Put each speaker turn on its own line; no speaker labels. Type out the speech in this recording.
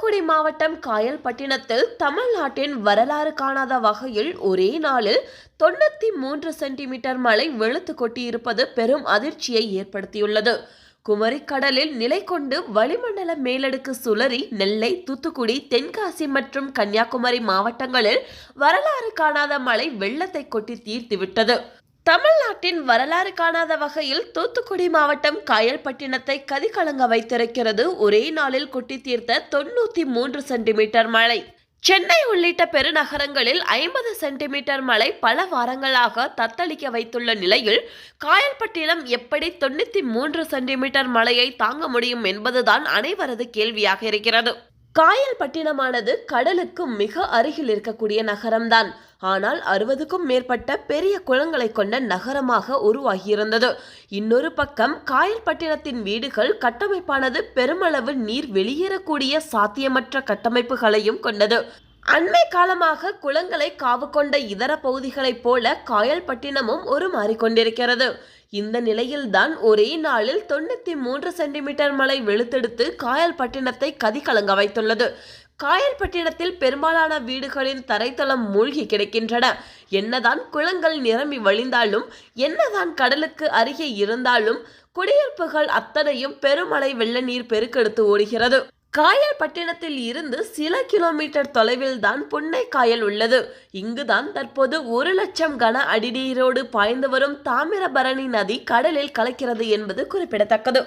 தூத்துக்குடி மாவட்டம் காயல்பட்டினத்தில் தமிழ்நாட்டின் வரலாறு காணாத வகையில் ஒரே நாளில் தொண்ணூத்தி மூன்று சென்டிமீட்டர் மழை வெளுத்து கொட்டியிருப்பது பெரும் அதிர்ச்சியை ஏற்படுத்தியுள்ளது. குமரிக்கடலில் நிலை கொண்டு வளிமண்டல மேலடுக்கு சுழறி நெல்லை தூத்துக்குடி தென்காசி மற்றும் கன்னியாகுமரி மாவட்டங்களில் வரலாறு காணாத மழை வெள்ளத்தை கொட்டி தீர்த்துவிட்டது. தமிழ்நாட்டின் வரலாறு காணாத வகையில் தூத்துக்குடி மாவட்டம் காயல்பட்டினத்தை கதிகலங்க வைத்திருக்கிறது. ஒரே நாளில் கொட்டி தீர்த்த தொண்ணூத்தி மூன்று சென்டிமீட்டர் மழை. சென்னை உள்ளிட்ட பெருநகரங்களில் ஐம்பது சென்டிமீட்டர் மழை பல வாரங்களாக தத்தளிக்க வைத்துள்ள நிலையில் காயல்பட்டினம் எப்படி தொண்ணூத்தி மூன்று சென்டிமீட்டர் மழையை தாங்க முடியும் என்பதுதான் அனைவரது கேள்வியாக இருக்கிறது. காயல்பட்டினமானது கடலுக்கு மிக அருகில் இருக்கக்கூடிய நகரம்தான். ஆனால் அறுபதுக்கும் மேற்பட்ட பெரிய குளங்களை கொண்ட நகரமாக உருவாகியிருந்தது. இன்னொரு பக்கம் காயல்பட்டினத்தின் வீடுகள் கட்டமைப்பானது பெருமளவு நீர் வெளியேறக்கூடிய சாத்தியமற்ற கட்டமைப்புகளையும் கொண்டது. அண்மை காலமாக குளங்களை காவு கொண்ட இதர பகுதிகளைப் போல காயல்பட்டினமும் ஒரு மாறிக்கொண்டிருக்கிறது இந்த நிலையில்தான் ஒரே நாளில் தொண்ணூத்தி மூன்று சென்டிமீட்டர் மழை வெளுத்தெடுத்து காயல்பட்டினத்தை கதிகலங்க வைத்துள்ளது. காயல்பட்டினத்தில் பெரும்பாலான வீடுகளின் தரைத்தளம் மூழ்கி கிடக்கின்றன. என்னதான் குளங்கள் நிரம்பி வழிந்தாலும் என்னதான் கடலுக்கு அருகே இருந்தாலும் குடியிருப்புகள் அத்தனையும் பெருமழை வெள்ள நீர் பெருக்கெடுத்து ஓடுகிறது. காயல்பட்டினத்தில் இருந்து சில கிலோமீட்டர் தொலைவில் தான் புன்னை காயல் உள்ளது. இங்குதான் தற்போது ஒரு லட்சம் கன அடி நீரோடு பாய்ந்து வரும் தாமிரபரணி நதி கடலில் கலக்கிறது என்பது குறிப்பிடத்தக்கது.